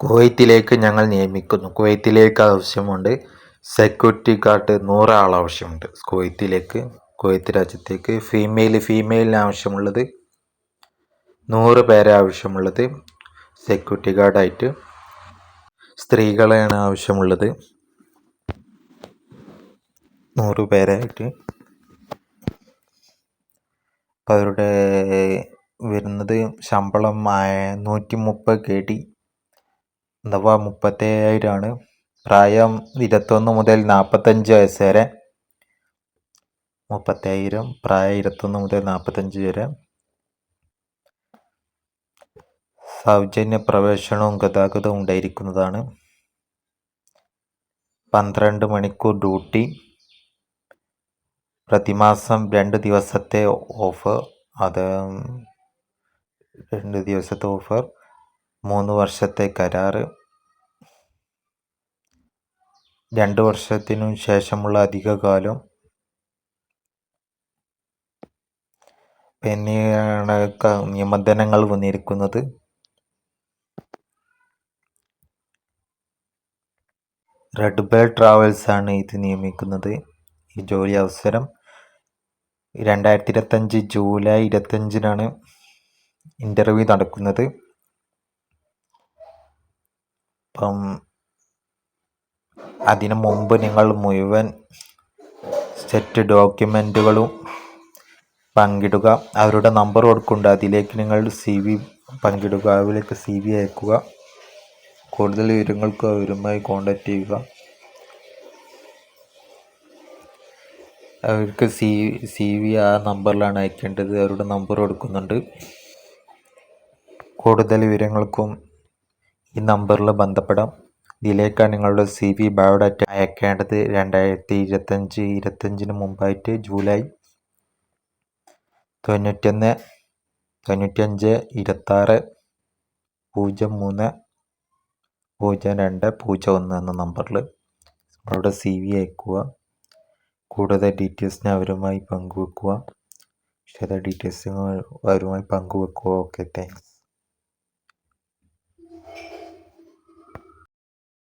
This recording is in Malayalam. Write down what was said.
കുവൈത്തിലേക്ക് ഞങ്ങൾ നിയമിക്കുന്നു. കുവൈത്തിലേക്ക് ആവശ്യമുണ്ട്. സെക്യൂരിറ്റി ഗാർഡ് നൂറാൾ ആവശ്യമുണ്ട്. കുവൈത്തിലേക്ക് കുവൈത്ത് രാജ്യത്തേക്ക്. ഫീമെയിൽ ഫീമെയിലിന് ആവശ്യമുള്ളത് നൂറ് പേരെ ആവശ്യമുള്ളത് സെക്യൂരിറ്റി ഗാർഡായിട്ട് സ്ത്രീകളെയാണ് ആവശ്യമുള്ളത് നൂറ് പേരായിട്ട് അവരുടെ വരുന്നത് ശമ്പളം നൂറ്റി മുപ്പത് കെ ഡി. അഥവാ മുപ്പത്തേഴായിരമാണ് പ്രായം ഇരുപത്തൊന്ന് മുതൽ നാൽപ്പത്തഞ്ച് വയസ്സ് വരെ. മുപ്പത്തയ്യായിരം പ്രായം ഇരുപത്തൊന്ന് മുതൽ നാൽപ്പത്തഞ്ച് വരെ. സൗജന്യ പ്രവേശനവും ഗതാഗതവും ഉണ്ടായിരിക്കുന്നതാണ്. പന്ത്രണ്ട് മണിക്കൂർ ഡ്യൂട്ടി. പ്രതിമാസം രണ്ട് ദിവസത്തെ ഓഫർ അത് രണ്ട് ദിവസത്തെ ഓഫർ മൂന്ന് വർഷത്തെ കരാർ രണ്ട് വർഷത്തിനു ശേഷമുള്ള അധികകാലം. എന്നിവയാണ് നിബന്ധനകൾ വന്നിരിക്കുന്നത്. റെഡ് ബേൾ ട്രാവൽസ് ആണ് ഇത് നിയമിക്കുന്നത്. ഈ ജോലി അവസരം രണ്ടായിരത്തി ഇരുപത്തഞ്ച് ജൂലൈ ഇരുപത്തഞ്ചിനാണ് ഇന്റർവ്യൂ നടക്കുന്നത്. അപ്പം അതിനു മുമ്പ് നിങ്ങൾ മുഴുവൻ സെറ്റ് ഡോക്യുമെന്റുകളും പങ്കിടുക. അവരുടെ നമ്പർ കൊടുക്കുന്നുണ്ട്. അതിലേക്ക് നിങ്ങൾ സി വി പങ്കിടുക. അതിലേക്ക് സി വി അയക്കുക. കൂടുതൽ വിവരങ്ങൾക്ക് അവരുമായി കോൺടാക്റ്റ് ചെയ്യുക. അവർക്ക് സി സി വി ആ നമ്പറിലാണ് അയക്കേണ്ടത്. അവരുടെ നമ്പർ കൊടുക്കുന്നുണ്ട്. കൂടുതൽ വിവരങ്ങൾക്കും ഈ നമ്പറിൽ ബന്ധപ്പെടാം. ഇതിലേക്കാണ് നിങ്ങളുടെ സി വി ബയോഡാറ്റ അയക്കേണ്ടത് രണ്ടായിരത്തി ഇരുപത്തഞ്ച് ഇരുപത്തഞ്ചിന് മുമ്പായിട്ട് ജൂലൈ തൊണ്ണൂറ്റൊന്ന് തൊണ്ണൂറ്റഞ്ച് ഇരുപത്താറ് പൂജ്യം മൂന്ന് പൂജ്യം രണ്ട് പൂജ്യം ഒന്ന് എന്ന നമ്പറിൽ നിങ്ങളുടെ സി വി അയക്കുക. കൂടുതൽ ഡീറ്റെയിൽസിന് അവരുമായി പങ്കുവെക്കുക. വിശദ ഡീറ്റെയിൽസ് അവരുമായി പങ്കുവെക്കുക. Okay thanks.